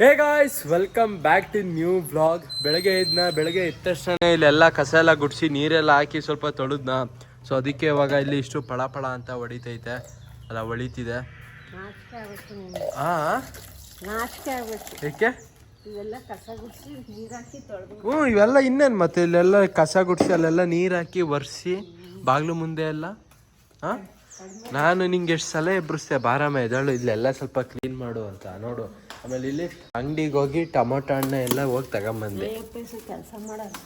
Hey guys welcome back to new blog ಬೆಳಗ್ಗೆ ಇದ್ನ ಬೆಳಗ್ಗೆ ಎದ್ದ ತಕ್ಷಣ ಇಲ್ಲೆಲ್ಲ ಕಸ ಎಲ್ಲ ಗುಡಿಸಿ ನೀರೆಲ್ಲ ಹಾಕಿ ಸ್ವಲ್ಪ ತೊಳೆದ್ನ. ಸೊ ಅದಕ್ಕೆ ಇವಾಗ ಇಲ್ಲಿ ಇಷ್ಟು ಪಳ ಪಳ ಅಂತ ಹೊಡಿತೈತೆ. ಅಲ್ಲ ಹೊಳಿತಿದೆ. ಏಕೆ? ಹ್ಞೂ ಇವೆಲ್ಲ ಇನ್ನೇನು ಮತ್ತೆ? ಇಲ್ಲೆಲ್ಲ ಕಸ ಗುಡಿಸಿ ಅಲ್ಲೆಲ್ಲ ನೀರು ಹಾಕಿ ಒರೆಸಿ ಬಾಗಿಲು ಮುಂದೆ ಎಲ್ಲ? ಹಾಂ ನಾನು ನಿಂಗೆ ಎಷ್ಟು ಸಲ ಎಬ್ರಿಸ್ತೆ ಬಾರಾಮ ಎದಳು ಇಲ್ಲೆಲ್ಲ ಸ್ವಲ್ಪ ಕ್ಲೀನ್ ಮಾಡು ಅಂತ. ನೋಡು. ಆಮೇಲೆ ಇಲ್ಲಿ ಅಂಗಡಿಗೆ ಹೋಗಿ ಟೊಮೊಟೊ ಹಣ್ಣು ಎಲ್ಲ ಹೋಗಿ ತಗೊಂಬಂದೆ. ಕೆಲಸ ಮಾಡಲ್ಲ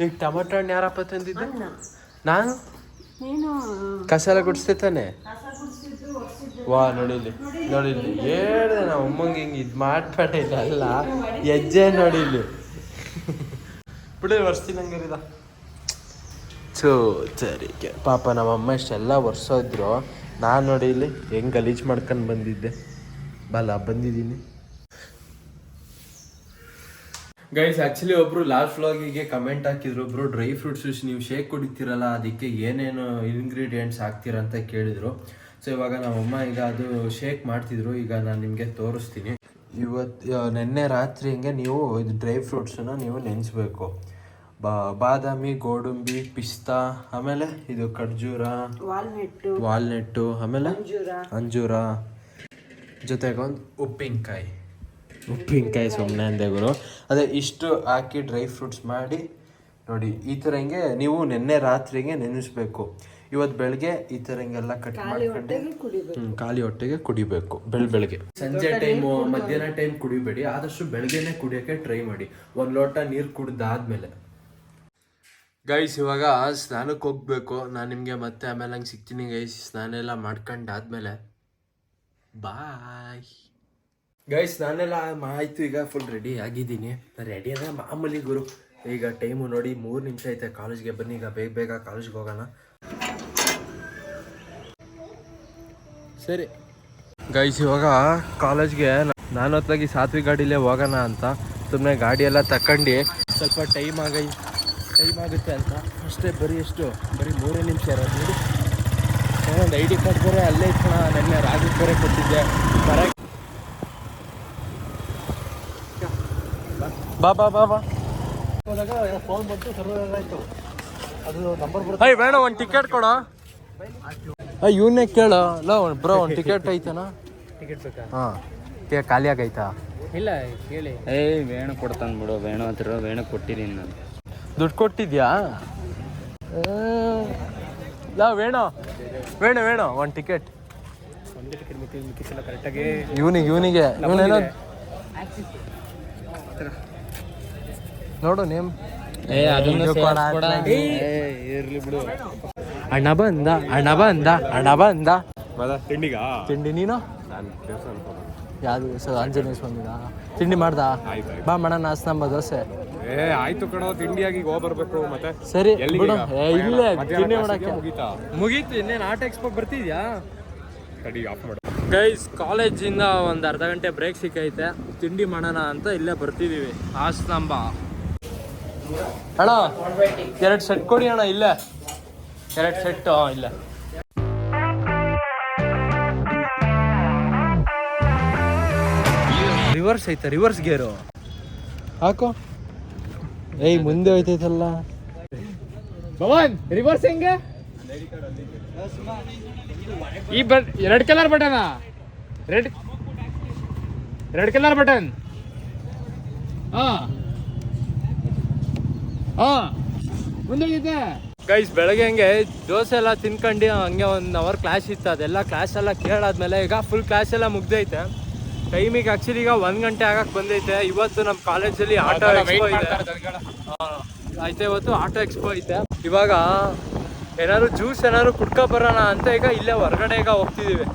ಈಗ ಟೊಮೊಟೊ ಹಣ್ಣು ಯಾರಪ್ಪ ತಂದಿದ್ದೆ? ನಾನು? ಕಸಾಲ ಕಸ ಎಲ್ಲ ವಾ ನೋಡಿಲಿ ನೋಡಿಲಿ ಹೇಳ್ದೆ ನಾವು ಅಮ್ಮಂಗೆ ಹಿಂಗೆ ಇದು ಮಾಡ್ಬೇಡ ಇದಲ್ಲ ಅಲ್ಲ ಹೆಜ್ಜೆ ನೋಡಿಲಿ ಬಿಡಿ ವರ್ಷತೀನಿ ಹಂಗಾರಿದ ಸೊ ಸರಿ ಪಾಪ ನಮ್ಮಮ್ಮ ಇಷ್ಟೆಲ್ಲ ವರ್ಷಿದ್ರು ನಾನು ನೋಡಿ ಇಲ್ಲಿ ಹೆಂಗೆ ಗಲೀಜು ಮಾಡ್ಕೊಂಡು ಬಂದಿದ್ದೆ. ಬಲ, ಬಂದಿದ್ದೀನಿ. ಗೈಸ್ ಆಕ್ಚುಲಿ ಒಬ್ರು ಲಾಸ್ಟ್ ವ್ಲಾಗಿಗೆ ಕಮೆಂಟ್ ಹಾಕಿದ್ರು. ಒಬ್ರು ಡ್ರೈ ಫ್ರೂಟ್ಸ್ ನೀವು ಶೇಕ್ ಕುಡಿತೀರಲ್ಲ, ಅದಕ್ಕೆ ಏನೇನು ಇಂಗ್ರೀಡಿಯೆಂಟ್ಸ್ ಹಾಕ್ತೀರಾ ಅಂತ ಕೇಳಿದ್ರು. ಸೊ ಇವಾಗ ನಮ್ಮಮ್ಮ ಈಗ ಅದು ಶೇಕ್ ಮಾಡ್ತಿದ್ರು. ಈಗ ನಾನು ನಿಮಗೆ ತೋರಿಸ್ತೀನಿ. ಇವತ್ತು ನಿನ್ನೆ ರಾತ್ರಿ ಹಿಂಗೆ ನೀವು ಇದು ಡ್ರೈ ಫ್ರೂಟ್ಸನ್ನು ನೀವು ನೆನೆಸ್ಬೇಕು. ಬಾ ಬಾದಾಮಿ ಗೋಡಂಬಿ ಪಿಸ್ತಾ ಆಮೇಲೆ ಇದು ಖರ್ಜೂರ ವಾಲ್ನೆಟ್ಟು ವಾಲ್ನೆಟ್ಟು ಆಮೇಲೆ ಅಂಜೂರ. ಅಂಜೂರ. ಜೊತೆಗೆ ಒಂದು ಉಪ್ಪಿನಕಾಯಿ. ಉಪ್ಪಿನಕಾಯಿ ಸುಮ್ಮನೆ ಅಂದೆ ಗುರು. ಅದೇ ಇಷ್ಟು ಹಾಕಿ ಡ್ರೈ ಫ್ರೂಟ್ಸ್ ಮಾಡಿ ನೋಡಿ ಈ ಥರ ಹಿಂಗೆ ನೀವು ನಿನ್ನೆ ರಾತ್ರಿಗೆ ನೆನೆಸ್ಬೇಕು. ಇವತ್ತು ಬೆಳಗ್ಗೆ ಈ ಥರ ಹಿಂಗೆಲ್ಲ ಕಟ್ ಮಾಡ್ಕೊಂಡು ಖಾಲಿ ಹೊಟ್ಟೆಗೆ ಕುಡಿಬೇಕು ಬೆಳ್ ಬೆಳಗ್ಗೆ ಸಂಜೆ ಟೈಮು ಮಧ್ಯಾಹ್ನ ಟೈಮ್ ಕುಡಿಬೇಡಿ ಆದಷ್ಟು ಬೆಳಗ್ಗೆನೆ ಕುಡಿಯೋಕ್ಕೆ ಟ್ರೈ ಮಾಡಿ. ಒಂದು ಲೋಟ ನೀರು ಕುಡ್ದಾದ್ಮೇಲೆ. ಗೈಸ್ ಇವಾಗ ಸ್ನಾನಕ್ಕೆ ಹೋಗ್ಬೇಕು. ನಾನು ನಿಮಗೆ ಮತ್ತೆ ಆಮೇಲೆ ಹಂಗೆ ಸಿಗ್ತೀನಿ ಗೈಸ್ ಸ್ನಾನ ಎಲ್ಲ ಮಾಡ್ಕೊಂಡಾದ್ಮೇಲೆ. ಬಾಯ್ ಗೈಸ್ ನಾನೆಲ್ಲ ಆಯಿತು. ಈಗ ಫುಲ್ ರೆಡಿ ಆಗಿದ್ದೀನಿ. ರೆಡಿ ಅಂದರೆ ಮಾಮೂಲಿ ಗುರು. ಈಗ ಟೈಮು ನೋಡಿ ಮೂರು ನಿಮಿಷ ಐತೆ. ಕಾಲೇಜ್ಗೆ ಬನ್ನಿ. ಈಗ ಬೇಗ ಬೇಗ ಕಾಲೇಜ್ಗೆ ಹೋಗೋಣ. ಸರಿ. ಗೈಸ್ ಇವಾಗ ಕಾಲೇಜ್ಗೆ ನಾನು ಹೊತ್ತಾಗಿ ಸಾತ್ವಿ ಗಾಡಿಲೇ ಹೋಗೋಣ ಅಂತ. ಸುಮ್ಮನೆ ಗಾಡಿ ಎಲ್ಲ ತಕೊಂಡು ಸ್ವಲ್ಪ ಟೈಮ್ ಆಗೈ ಟೈಮ್ ಆಗುತ್ತೆ ಅಂತ. ಅಷ್ಟೇ ಬರೀ ಎಷ್ಟು ಬರೀ ಮೂರೇ ನಿಮಿಷ ಇರೋದು. ನೋಡಿ ಒಂದು ಐ ಡಿ ಕಾರ್ಡ್ ಬೇರೆ ಅಲ್ಲೇ ಇತ್ತು ನೆನ್ನೆ ರಾಜು ಬೇರೆ ಕೊಟ್ಟಿದ್ದೆ. ಬರ ಬಾ ಬಾ ಬಾ. ಬಾ ಫೋನ್ ಬಂತು ಸರ್ವರ್ ಆಯಿತು. ಅದು ನಂಬರ್ ಬರುತ್ತೆ. ಬೇಡ ಒಂದು ಟಿಕೆಟ್ ಕೊಡ. ಇವನ್ನೇ ಕೇಳ. ಅಲ್ಲ ಬ್ರೋ ಒಂದು ಟಿಕೆಟ್ ಐತನಾ? ಟಿಕೆಟ್ ಬೇಕಾ? ಹಾಂ. ಖಾಲಿ ಆಗೈತಾ ಇಲ್ಲ ಕೇಳಿ. ಏಯ್ ವೇಣು ಕೊಡ್ತಾನೆ ಬಿಡು. ವೇಣು ಹತ್ತಿರ ವೇಣು ಕೊಟ್ಟಿದ್ದೀನಿ ನಾನು. ದುಡ್ಡು ಕೊಟ್ಟಿದ್ಯಾ? ಲಾ ವೇಣ. ವೇಣ ವೇಣ ಒಂದು ಟಿಕೆಟ್ ಒಂದೇ ಟಿಕೆಟ್ ಮಿಕ್ಕಿ ಮಿಕ್ಕಿಸಿಲ್ಲ ಕರೆಕ್ಟಾಗಿ ಇವನಿಗೆ ಇವನಿಗೆ ಇವನೇನೋ ನೋಡು ನೇಮ್ ಅಣ್ಣ ಬಂದ ಅಣ್ಣ ಬಂದ ಅಣ್ಣ ಬಂದ. ತಿಂಡಿಗಾ? ತಿಂಡಿ ನೀನು? ಯಾವುದು ಸೊ ಆಂಜನೇಯ ಸ್ವಾಮಿಗ? ತಿಂಡಿ ಮಾಡ್ದ? ಬಾ ಮಾಡೋಣ ನಾಸ್ತಾಂಬ ದೋಸೆ ಏ ಆಯ್ತು ಕಣೋ ತಿಂಡಿಯಾಗಿ ಗೋವಾ ಬರ್ಬೇಕು ಮತ್ತೆ. ಸರಿ ಎಲ್ಲಿಗೆ ಬಿಡು? ಏ, ಇಲ್ಲೇ ತಿಂಡಿ ಮಾಡಕ್ಕೆ. ಮುಗೀತಾ? ಮುಗೀತು ಇನ್ನೇನು ಆಟ ಎಕ್ಸ್ಪೋ ಬರ್ತಿದ್ಯಾ? ಕಡಿ ಆಫ್ ಮಾಡು. ಗೈಸ್ ಕಾಲೇಜಿಂದ ಒಂದು ಅರ್ಧ ಗಂಟೆ ಬ್ರೇಕ್ ಸಿಕ್ಕೈತೆ. ತಿಂಡಿ ಮಾಡೋಣ ಅಂತ ಇಲ್ಲೇ ಬರ್ತಿದೀವಿ. ಆಸ್ತಂಬ ಅಣ್ಣ ಎರಡು ಸೆಟ್ ಕೊಡಿ ಅಣ್ಣ ಇಲ್ಲೇ. ಎರಡು ಸೆಟ್ ಇಲ್ಲ. ರಿವರ್ಸ್ ಐತೆ ರಿವರ್ಸ್ ಗೇರು ಹಾಕು. ಏಯ್ ಮುಂದೆ ಹೋಯ್ತೈತಲ್ಲ. ಭವನ್ ರಿವರ್ಸ್ ಹೆಂಗೆ? ಈ ಬ red colour button red red colour button ಹಾ. ಹಾ. ಮುಂದೆ ಗೈಸ್ ಬೆಳಗ್ಗೆ ಹಂಗೆ ದೋಸೆ ಎಲ್ಲ ತಿನ್ಕೊಂಡು ಹಂಗೆ ಒಂದು ಅವರ್ ಕ್ಲಾಸ್ ಇತ್ತು. ಅದೆಲ್ಲ ಕ್ಲಾಸ್ ಎಲ್ಲ ಕೇಳಾದ್ಮೇಲೆ ಈಗ ಫುಲ್ ಕ್ಲಾಸ್ ಎಲ್ಲ ಮುಗ್ದೈತೆ. ಟೈಮಿಗೆ ಆಕ್ಚುಲಿ ಈಗ ಒಂದ್ ಗಂಟೆ ಆಗಕ್ ಬಂದೈತೆ. ಇವತ್ತು ನಮ್ಮ ಕಾಲೇಜಲ್ಲಿ ಆಟೋ ಎಕ್ಸ್ಪೋ ಇದೆ. ಐತೆ ಆಯ್ತು ಇವತ್ತು ಆಟೋ ಎಕ್ಸ್ಪೋ ಐತೆ ಇವಾಗ ಏನಾದ್ರು ಜ್ಯೂಸ್ ಏನಾದ್ರು ಕುಡ್ಕೊ ಬರೋಣ ಅಂತ ಈಗ ಇಲ್ಲೇ ಹೊರಗಡೆ ಈಗ ಹೋಗ್ತಿದೀವಿ.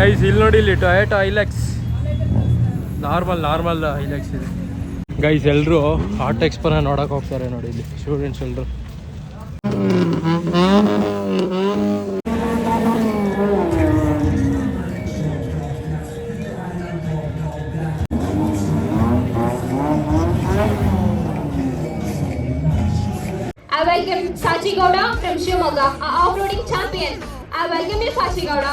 ಗೈಸ್ ಇಲ್ಲಿ ನೋಡಿ ಇಲ್ಲಿ ಟೊಯೇಟ ಐಲೆಕ್ಸ್ ನಾರ್ಮಲ್ ನಾರ್ಮಲ್ ಐಲೆಕ್ಸ್ ಇದೆ. ಗೈಸ್ ಎಲ್ಲರೂ ಆಟೋ ಎಕ್ಸ್ಪೋನ ನೋಡಕ್ ಹೋಗ್ತಾರೆ ನೋಡಿ ಇಲ್ಲಿ. ಸ್ಟೂಡೆಂಟ್ಸ್ ಎಲ್ಲರೂ Sachi Gowda from Shivamogga of champion I welcome you Gowda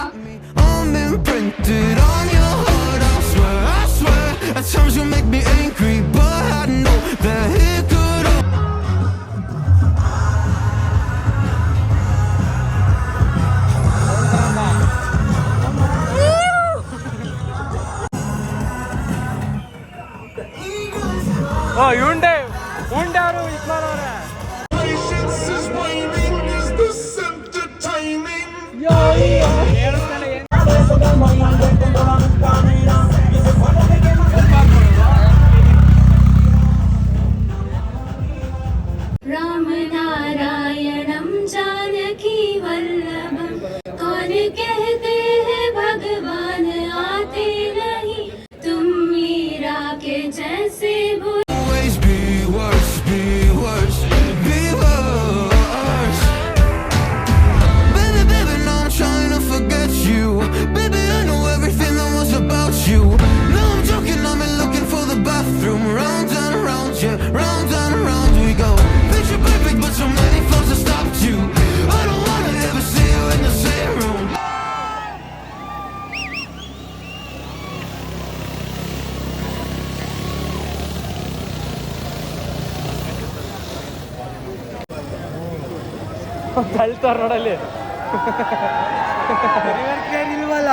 ತಳ್ತಾರ ನೋಡಲ್ಲಿ. ಇಲ್ವಲ್ಲ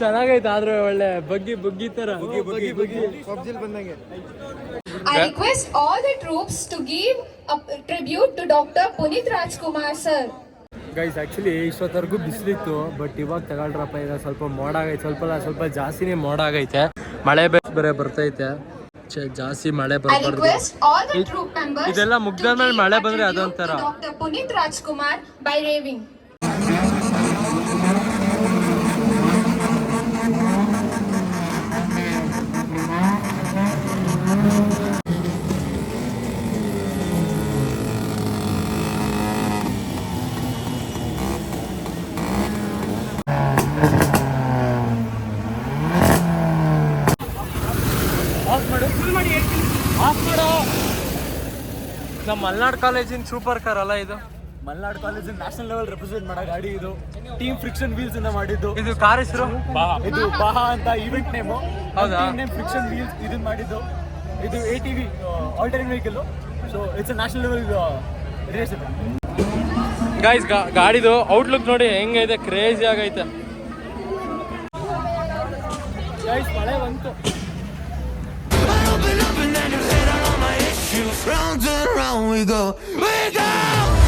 ಚೆನ್ನಾಗೈತೆ ಆದ್ರೆ ಒಳ್ಳೆ ಬಗ್ಗಿ ಬಗ್ಗಿ ತರ. ಬಗ್ಗಿ ಬಗ್ಗಿ ಪಬ್ಜಿಲ್ ಬಂದಂಗೆ. I request all the troops to give a tribute to Dr. Punit Rajkumar sir. Guys actually ಇಷ್ಟೊತ್ತವರೆಗೂ ಬಿಸಿಲಿತ್ತು ಬಟ್ ಇವಾಗ ತಗೊಳ್ರಪ್ಪ ಈಗ ಸ್ವಲ್ಪ ಮೋಡ ಆಗೈತೆ. ಸ್ವಲ್ಪ ಸ್ವಲ್ಪ ಜಾಸ್ತಿನೇ ಮೋಡ ಆಗೈತೆ. ಮಳೆ ಬೇರೆ ಬರ್ತೈತೆ ಜಾಸ್ತಿ ಮಳೆ ಬರಬಾರ್ದು. ಇದೆಲ್ಲ ಮುಗಿದ ಮೇಲೆ ಮಳೆ ಬಂದ್ರೆ ಅದೊಂಥರ. ಪುನೀತ್ ರಾಜ್ಕುಮಾರ್ ಬೈ ರೇವಿಂಗ್ ನಮ್ಮ ಮಲ್ನಾಡ್ ಕಾಲೇಜಿನ ಸೂಪರ್ ಕಾರ್ ಅಲ್ಲ ಇದು? Malnad college national level represent ಮಾಡೋ ಗಾಡಿ ಇದು. ಟೀಮ್ ಫ್ರಿಕ್ಷನ್ ವೀಲ್ಸ್ ಇಂದ ಮಾಡಿದ್ದು. ಇದು ಕಾರ್ ಹೆಸರು? ಇದು ಬಹಾ ಅಂತ ಇವೆಂಟ್ ನೇಮು ಹೌದಾ? ನೇಮ್ ಫ್ರಿಕ್ಷನ್ ವೀಲ್ಸ್ ಇದನ್ನ ಮಾಡಿದ್ದು. ಇದು A T V altering vehicle so it's national level race guys guys ಗಾಡಿದು ಔಟ್ಲುಕ್ ನೋಡಿ ಹೆಂಗೈತೆ ಕ್ರೇಜಿ ಆಗೈತೆ. ಗೈಸ್ ಮಳೆ ಬಂತು. shoes. Round and round we go, we go.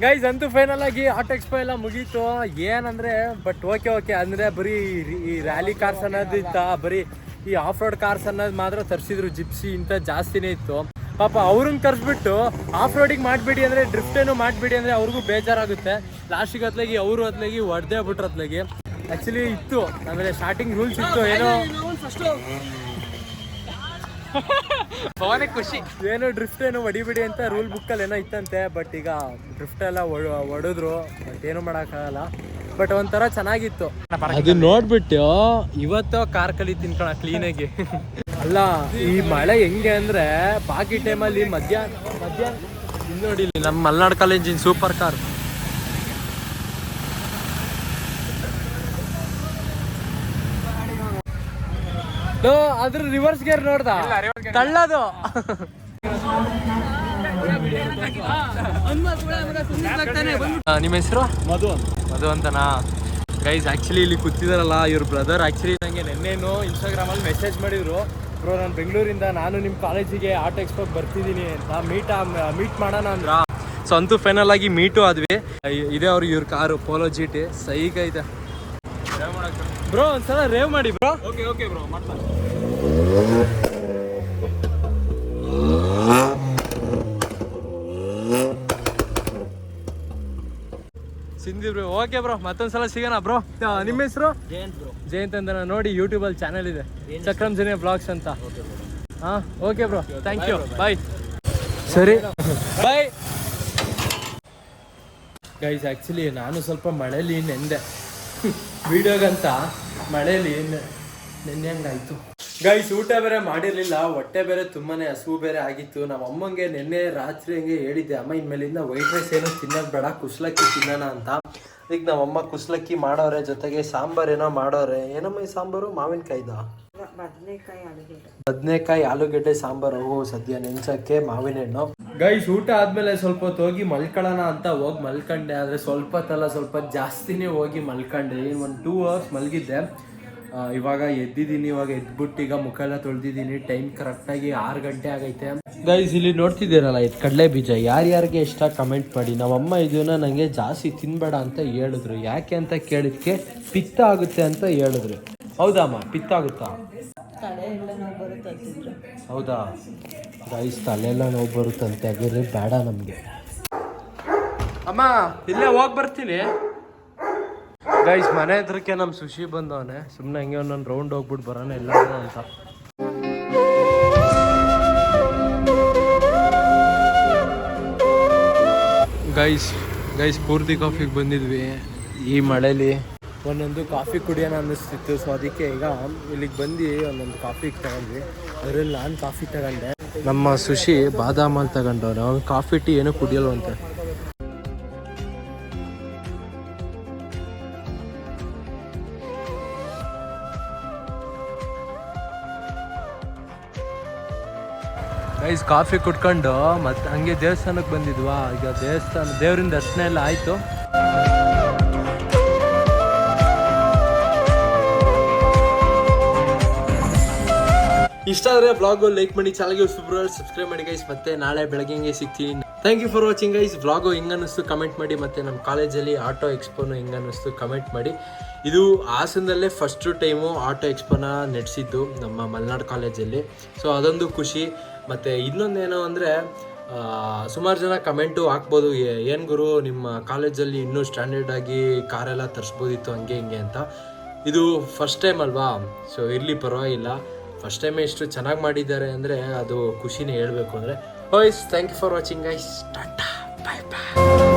Guys ಅಂತೂ ಫೈನಲ್ ಆಗಿ ಆಟೋ ಎಕ್ಸ್ಪೋ ಎಲ್ಲ ಮುಗೀತು. ಏನಂದ್ರೆ ಬಟ್ ಓಕೆ ಓಕೆ ಅಂದ್ರೆ ಬರೀ ಈ- ರ್ಯಾಲಿ ಕಾರ್ಸ್ ಅನ್ನೋದು ಇತ್ತ ಬರೀ ಈ ಆಫ್ ರೋಡ್ ಕಾರ್ಸ್ ಅನ್ನೋದು ಮಾತ್ರ ತರಿಸಿದ್ರು. ಜಿಪ್ಸಿ ಇಂಥ ಜಾಸ್ತಿನೇ ಇತ್ತು. ಪಾಪ ಅವ್ರನ್ನ ತರ್ಸ್ಬಿಟ್ಟು ಆಫ್ ರೋಡಿಗೆ ಮಾಡಬೇಡಿ ಅಂದ್ರೆ ಡ್ರಿಫ್ಟ್ ಏನು ಮಾಡಬೇಡಿ ಅಂದ್ರೆ ಅವ್ರಿಗೂ ಬೇಜಾರಾಗುತ್ತೆ. ಲಾಸ್ಟಿಗೆ ಹೊತ್ಲಾಗಿ ಅವರು ಹೊತ್ಲಾಗಿ ಹೊಡೆದೇ ಬಿಟ್ರು ಹೊತ್ಲಾಗಿ ಆಕ್ಚುಲಿ ಇತ್ತು. ಅಂದ್ರೆ ಸ್ಟಾರ್ಟಿಂಗ್ ರೂಲ್ಸ್ ಇತ್ತು. ಏನೋ ಖುಷಿ. ಏನು ಡ್ರಿಫ್ಟ್ ಏನು ಹೊಡಿಬಿಡಿ ಅಂತ ರೂಲ್ ಬುಕ್ಕಲ್ಲಿ ಏನೋ ಇತ್ತಂತೆ ಬಟ್ ಈಗ ಡ್ರಿಫ್ಟ್ ಎಲ್ಲ ಹೊಡೆದ್ರು ಬಟ್ ಏನು ಮಾಡೋಕ್ಕಾಗಲ್ಲ. ಬಟ್ ಒಂಥರ ಚೆನ್ನಾಗಿತ್ತು. ಅದು ನೋಡ್ಬಿಟ್ಟು ಇವತ್ತು ಕಾರ್ ಕಲಿ ತಿನ್ಕೊಳ ಕ್ಲೀನಾಗಿ ಅಲ್ಲ ಈ ಮಳೆ ಹೆಂಗೆ ಅಂದ್ರೆ ಬಾಕಿ ಟೈಮಲ್ಲಿ ಮಧ್ಯಾಹ್ನ ಮಧ್ಯಾಹ್ನ ಇಲ್ಲಿ ನೋಡಿ ಇಲ್ಲಿ ನಮ್ಮ ಮಲ್ನಾಡ್ ಕಾಲೇಜಿನ ಸೂಪರ್ ಕಾರ್ ಅದ್ರ ರಿವರ್ಸ್ ಗೇರ್ ನೋಡ್ದ? ತಳ್ಳದು. ನಿಮ್ಮ ಹೆಸರು? ಮಧು ಮಧು ಅಂತನಾ? ಗೈಸ್ ಆಕ್ಚುಲಿ ಇಲ್ಲಿ ಕೂತಿದಾರಲ್ಲ ಇವ್ರ ಬ್ರದರ್ ಆಕ್ಚುಲಿ ನನಗೆ ನೆನ್ನೆನು ಇನ್ಸ್ಟಾಗ್ರಾಮಲ್ಲಿ ಮೆಸೇಜ್ ಮಾಡಿದ್ರು. ಬ್ರೋ ನಾನು ಬೆಂಗಳೂರಿಂದ ನಾನು ನಿಮ್ಮ ಕಾಲೇಜಿಗೆ ಆಟೋ ಎಕ್ಸ್ಪೋಗೆ ಬರ್ತಿದ್ದೀನಿ ಅಂತ ಮೀಟ್ ಮೀಟ್ ಮಾಡೋಣ ಅಂದ್ರ? ಸೊ ಅಂತೂ ಫೈನಲ್ ಆಗಿ ಮೀಟು ಆದ್ವಿ. ಇದೇ ಅವ್ರು ಇವ್ರ ಕಾರು ಪೋಲೋ ಜಿ ಟಿ ಸೈಗೈತೆ ಬ್ರೋ ಒಂದ್ಸಲ ರೇವ್ ಮಾಡಿ ಬ್ರೋ. ಓಕೆ ಓಕೆ ಬ್ರೋ ಮಾಡ್ತಾರೆ ಸಿಂಧಿ ಬ್ರೋ ಓಕೆ ಬ್ರೋ. ಮತ್ತೊಂದ್ಸಲ ಸಿಗೋಣ ಬ್ರೋ. ನಿಮ್ಮ ಹೆಸರು? ಜಯಂತ್ ಅಂತ ನೋಡಿ ಯೂಟ್ಯೂಬಲ್ಲಿ ಚಾನಲ್ ಇದೆ. ಚಕ್ರಮ್ ಜನ ಬ್ಲಾಗ್ಸ್ ಅಂತ. ಹಾಂ okay bro. Thank you bye ಸರಿ. ಬಾಯ್ ಗೈಸ್ ಆ್ಯಕ್ಚುಲಿ ನಾನು ಸ್ವಲ್ಪ ಮಳೇಲಿ ನೆಂದೆ. ವಿಡಿಯೋಗಂತ ಮಳೇಲಿ ನೆನ್ನೆ ಹಂಗಾಯ್ತು ಗೈಸ್ ಊಟ ಬೇರೆ ಮಾಡಿರ್ಲಿಲ್ಲ. ಹೊಟ್ಟೆ ಬೇರೆ ತುಂಬಾ ಹಸುವು ಬೇರೆ ಆಗಿತ್ತು. ನಮ್ಮ ಅಮ್ಮಂಗೆ ನಿನ್ನೆ ರಾತ್ರಿ ಹಂಗೆ ಹೇಳಿದ್ದೆ ಅಮ್ಮ ಇನ್ಮೇಲಿಂದ ವೈಟ್ ರೈಸ್ ಏನೋ ತಿನ್ನೋದು ಬೇಡ ಕುಸ್ಲಕ್ಕಿ ತಿನ್ನೋಣ ಅಂತ. ಈಗ ನಮ್ಮ ಅಮ್ಮ ಕುಸ್ಲಕ್ಕಿ ಮಾಡೋರೆ ಜೊತೆಗೆ ಸಾಂಬಾರ್ ಏನೋ ಮಾಡೋರೆ. ಏನಮ್ಮ ಈ ಸಾಂಬಾರು? ಮಾವಿನಕಾಯಿದ? ಬದನೆಕಾಯಿ ಆಲೂಗಡ್ಡೆ. ಬದನೆಕಾಯಿ ಆಲೂಗೆಡ್ಡೆ ಸಾಂಬಾರು. ಸದ್ಯ ನೆನ್ಸಕ್ಕೆ ಮಾವಿನ ಹಣ್ಣು ಗೈಸ್ ಊಟ ಆದ್ಮೇಲೆ ಸ್ವಲ್ಪ ಹೊತ್ತು ಹೋಗಿ ಮಲ್ಕೊಳ್ಳೋಣ ಅಂತ ಹೋಗಿ ಮಲ್ಕೊಂಡೆ. ಆದ್ರೆ ಸ್ವಲ್ಪ ತಲ್ಲ ಸ್ವಲ್ಪ ಜಾಸ್ತಿನೇ ಹೋಗಿ ಮಲ್ಕೊಂಡೆ. ಒಂದು ಟೂ ಅವರ್ಸ್ ಮಲಗಿದ್ದೆ. ಇವಾಗ ಎದ್ದಿದ್ದೀನಿ, ಇವಾಗ ಎದ್ಬಿಟ್ಟು ಈಗ ಮುಖ ಎಲ್ಲ ತೊಳೆದಿದ್ದೀನಿ ಟೈಮ್ ಕರೆಕ್ಟಾಗಿ ಆರು ಗಂಟೆ ಆಗೈತೆ. ಗೈಸ್ ಇಲ್ಲಿ ನೋಡ್ತಿದ್ದೀರಲ್ಲ, ಇದು ಕಡಲೆ ಬೀಜ. ಯಾರ್ಯಾರಿಗೆ ಇಷ್ಟ ಕಮೆಂಟ್ ಮಾಡಿ. ನಮ್ಮಮ್ಮ ಇದನ್ನ ನನಗೆ ಜಾಸ್ತಿ ತಿನ್ಬೇಡ ಅಂತ ಹೇಳಿದ್ರು. ಯಾಕೆ ಅಂತ ಕೇಳಿದ್ಕೆ ಪಿತ್ತ ಆಗುತ್ತೆ ಅಂತ ಹೇಳಿದ್ರು. ಹೌದಮ್ಮ ಪಿತ್ತ ಆಗುತ್ತಾ? ಹೌದಾ? ಗೈಸ್ ತಲೆಲ್ಲ ನೋವು ಬರುತ್ತಂತೆ ಹಾಗಾದ್ರೆ ಬೇಡ ನಮಗೆ. ಅಮ್ಮ, ಇಲ್ಲೇ ಹೋಗಿ ಬರ್ತೀನಿ. ಗೈಸ್ ಮನೆ ಹತ್ರಕ್ಕೆ ನಮ್ಮ ಸುಶಿ ಬಂದವನೆ. ಸುಮ್ಮನೆ ಹಂಗೆ ಒಂದೊಂದು ರೌಂಡ್ ಹೋಗ್ಬಿಟ್ಟು ಬರೋಣ ಎಲ್ಲ ಅಂತ. ಗೈಸ್ ಗೈಸ್ ಪೂರ್ತಿ ಕಾಫಿಗೆ ಬಂದಿದ್ವಿ. ಈ ಮಳೇಲಿ ಒಂದೊಂದು ಕಾಫಿ ಕುಡಿಯೋಣ ಅನ್ನಿಸ್ತಿತ್ತು. ಸೊ ಅದಕ್ಕೆ ಈಗ ಇಲ್ಲಿಗೆ ಬಂದು ಒಂದೊಂದು ಕಾಫಿ ತಗೊಂಡ್ವಿ. ಅದರಲ್ಲಿ ನಾನು ಕಾಫಿ ತಗೊಂಡೆ. ನಮ್ಮ ಸುಶಿ ಬಾದಾಮಲ್ಲಿ ತಗೊಂಡವನು ಅವ್ನು ಕಾಫಿ ಟೀ ಏನೂ ಕುಡಿಯಲ್ವಂತೆ ಐಸ್ ಕಾಫಿ ಕುಟ್ಕೊಂಡು ಮತ್ತೆ ಹಂಗೆ ದೇವಸ್ಥಾನಕ್ಕೆ ಬಂದಿದ್ವಾ. ಈಗ ದೇವಸ್ಥಾನ, ದೇವ್ರಿಂದ ದರ್ಶನ ಎಲ್ಲ ಆಯ್ತು. ಇಷ್ಟ ಆದರೆ ಬ್ಲಾಗು ಲೈಕ್ ಮಾಡಿ ಚಾನಲ್ಗೆ ಸೂಪರ್ ಸಬ್ಸ್ಕ್ರೈಬ್ ಮಾಡಿ ಗೈಸ್ ಮತ್ತೆ ನಾಳೆ ಬೆಳಗ್ಗೆ ಸಿಗ್ತೀನಿ. Thank you for watching guys vlog ಹೆಂಗ್ ಅನ್ನಿಸ್ತು ಕಮೆಂಟ್ ಮಾಡಿ, ಮತ್ತೆ ನಮ್ಮ ಕಾಲೇಜಲ್ಲಿ ಆಟೋ ಎಕ್ಸ್ಪೋನು ಹೆಂಗ್ ಅನ್ನಿಸ್ತು ಕಮೆಂಟ್ ಮಾಡಿ. ಇದು ಹಾಸನದಲ್ಲೇ ಫಸ್ಟು ಟೈಮು ಆಟೋ ಎಕ್ಸ್ಪೋನ ನಡೆಸಿದ್ದು ನಮ್ಮ ಮಲೆನಾಡು ಕಾಲೇಜಲ್ಲಿ ಸೊ ಅದೊಂದು ಖುಷಿ. ಮತ್ತು ಇನ್ನೊಂದೇನು ಅಂದರೆ ಸುಮಾರು ಜನ ಕಮೆಂಟು ಹಾಕ್ಬೋದು. ಏನು ಗುರು, ನಿಮ್ಮ ಕಾಲೇಜಲ್ಲಿ ಇನ್ನೂ ಸ್ಟ್ಯಾಂಡರ್ಡ್ ಆಗಿ ಕಾರೆಲ್ಲ ತರಿಸ್ಬೋದಿತ್ತು ಹಂಗೆ ಹಿಂಗೆ ಅಂತ. ಇದು ಫಸ್ಟ್ ಟೈಮ್ ಅಲ್ವಾ? ಸೊ ಇರಲಿ ಪರವಾಗಿಲ್ಲ. ಫಸ್ಟ್ ಟೈಮ್ ಇಷ್ಟು ಚೆನ್ನಾಗಿ ಮಾಡಿದ್ದಾರೆ ಅಂದರೆ ಅದು ಖುಷಿನೇ ಹೇಳಬೇಕು ಅಂದರೆ. ಓಯ್ಸ್ ಥ್ಯಾಂಕ್ ಯು ಫಾರ್ ವಾಚಿಂಗ್ ಐಸ್ ಟಾಟಾ ಬಾಯ್ ಬಾಯ್